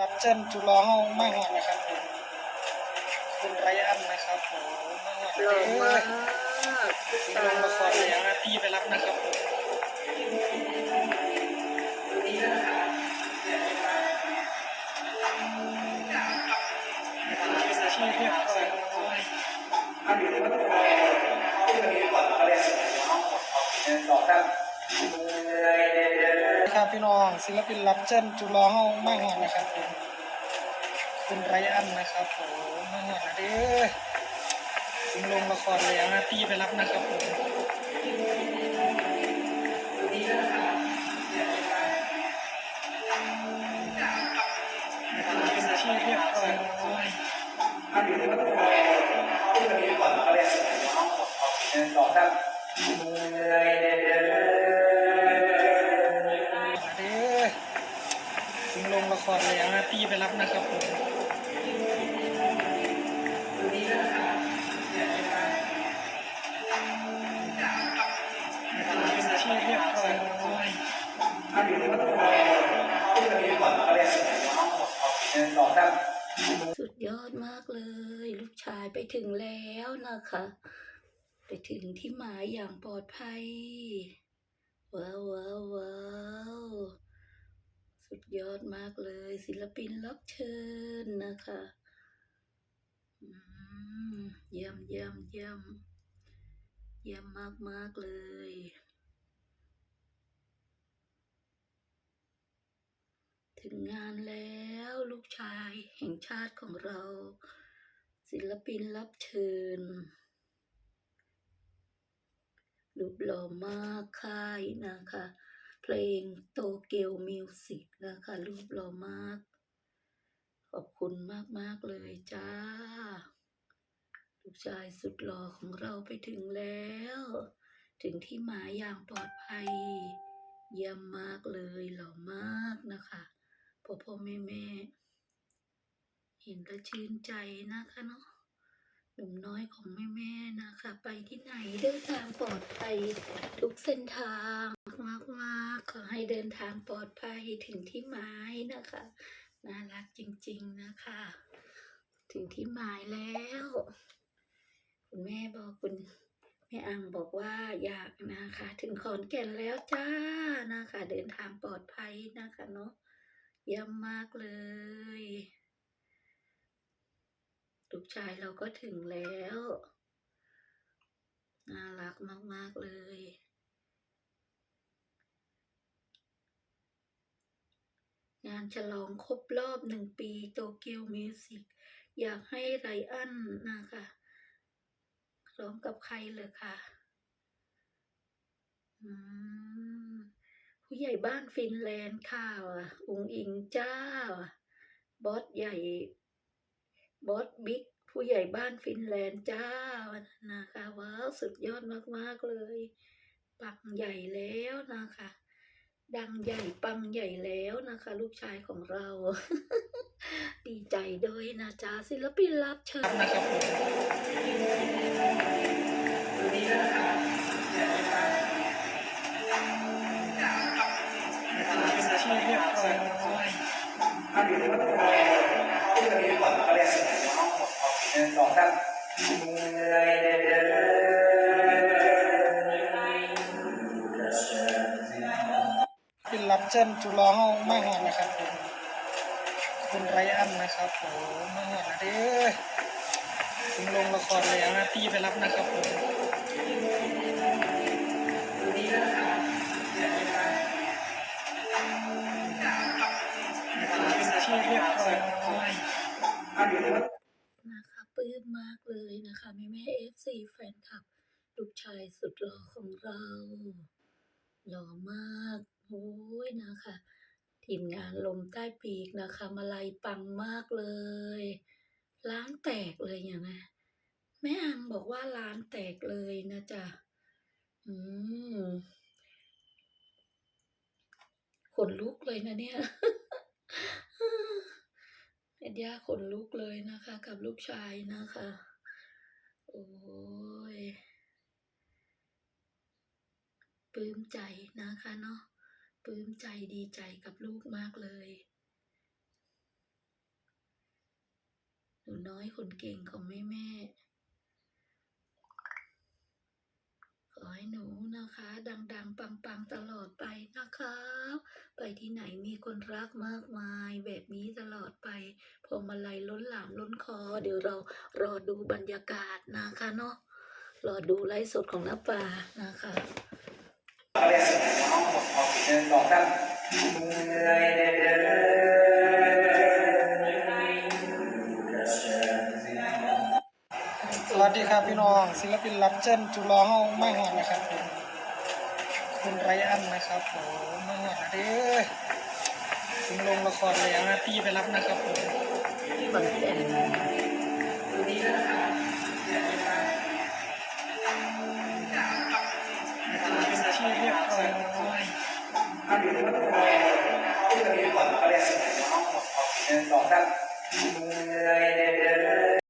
รับเชิญจุฬาห้องมาหอดนะครับผมคุณไรอันนะครับผมมาหอดหล่อมากมีลงละครเลยอาตีไปรับนะครับผมที่เรียบร้อย ครับพี่น้องศิลปินรับเชิญจุฬาห้องมาหอดนะครับคุณไรอันนะครับผมมาหอดนะเด้อถึงลงละครเลยอาตีไปรับนะครับผมที่เรียบร้อยเถึงลงละครเลยอาตีไปรับนะครับผมที่เรียบร้อยสุดยอดมากเลย ลูกชายไปถึงแล้วนะคะ ไปถึงที่หมายอย่างปลอดภัย ว้าวว้าวว้าว สุดยอดมากเลย ศิลปินรับเชิญนะคะอืมเยี่ยมเยี่ยมเยี่ยมเยี่ยมมากมากเลย ถึงงานแล้วลูกชายแห่งชาติของเรา ศิลปินรับเชิญรูปหล่อมากค่ายนะคะ เพลงโตเกียวมิวสิกนะคะรูปหล่อมาก ขอบคุณมาก ๆ เลยจ้า ลูกชายสุดหล่อของเราไปถึงแล้ว ถึงที่หมายอย่างปลอดภัย เยี่ยมมากเลยหล่อมากนะคะพ่อพ่อแม่แม่เห็นแล้วชื่นใจนะคะเนาะหนุ่มน้อยของแม่แม่นะคะ ไปที่ไหนเดินทางปลอดภัยทุกเส้นทาง มากๆ ขอให้เดินทางปลอดภัยถึงที่หมายนะคะ น่ารักจริงๆนะคะ ถึงที่หมายแล้ว คุณแม่บอกคุณแม่อังบอกว่าอยากนะคะ ถึงขอนแก่นแล้วจ้านะคะ เดินทางปลอดภัยนะคะเนาะเยี่ยมมากเลยลูกชายเราก็ถึงแล้ว น่ารักมาก ๆ เลย งานฉลองครบรอบหนึ่งปีโตเกียวมิวสิกอยากให้ไรอันนะคะร้องกับใครเลยค่ะผู้ใหญ่บ้านฟินแลนด์ค่ะอุงอิงเจ้า บอสใหญ่ บอสบิ๊กผู้ใหญ่บ้านฟินแลนด์เจ้านะคะว้าวสุดยอดมาก ๆ เลย ปังใหญ่แล้วนะคะ ดังใหญ่ปังใหญ่แล้วนะคะ ลูกชายของเรา ดีใจด้วยนะจ๊ะศิลปินรับเชิญนะครับผมที่เรียบร้อยเป็นรับ เชิญจุฬาห้องมาหอดนะครับผมคุณไรอันนะครับผมมาหอดนะเด้อถึงลงละครเลยอาตีไปรับนะครับผมที่เรียบร้อยนะคะปลื้มมากเลยนะคะแม่แม่เอฟซีแฟนคลับลูกชายสุดหล่อของเราหล่อมาก โอ้ยนะคะทีมงานลมใต้ปีกนะคะ มาลัยปังมากเลย ร้านแตกเลยอย่างนะแม่อังบอกว่าร้านแตกเลยนะจ๊ะอืมขนลุกเลยนะเนี่ยเอ็ดย่าขนลุกเลยนะคะ กับลูกชายนะคะ โอ้ยปลื้มใจนะคะเนาะ ปลื้มใจดีใจกับลูกมากเลย หนูน้อยคนเก่งของแม่แม่ ขอให้หนูนะคะ ดัง ๆ ปัง ๆ ตลอดไปนะครับไปที่ไหนมีคนรักมากมาย แบบนี้ตลอดไปพวงมาลัยล้นหลามล้นคอ เดี๋ยวเรารอดูบรรยากาศนะคะเนาะรอดูไลฟ์สดของน้าป่านะคะ สวัสดีครับพี่น้องศิลปินรับเชิญจุฬาห้องไมาหอดนะครับผมคุณไรอันนะครับผมมาหอดนะเด้อถึงลงละครแล้วนะพี่ไปรับนะครับผมคอนเทนต์เป็น อันนี้ก็ต้องรอที่จะมีก่อนก็ได้สองสาม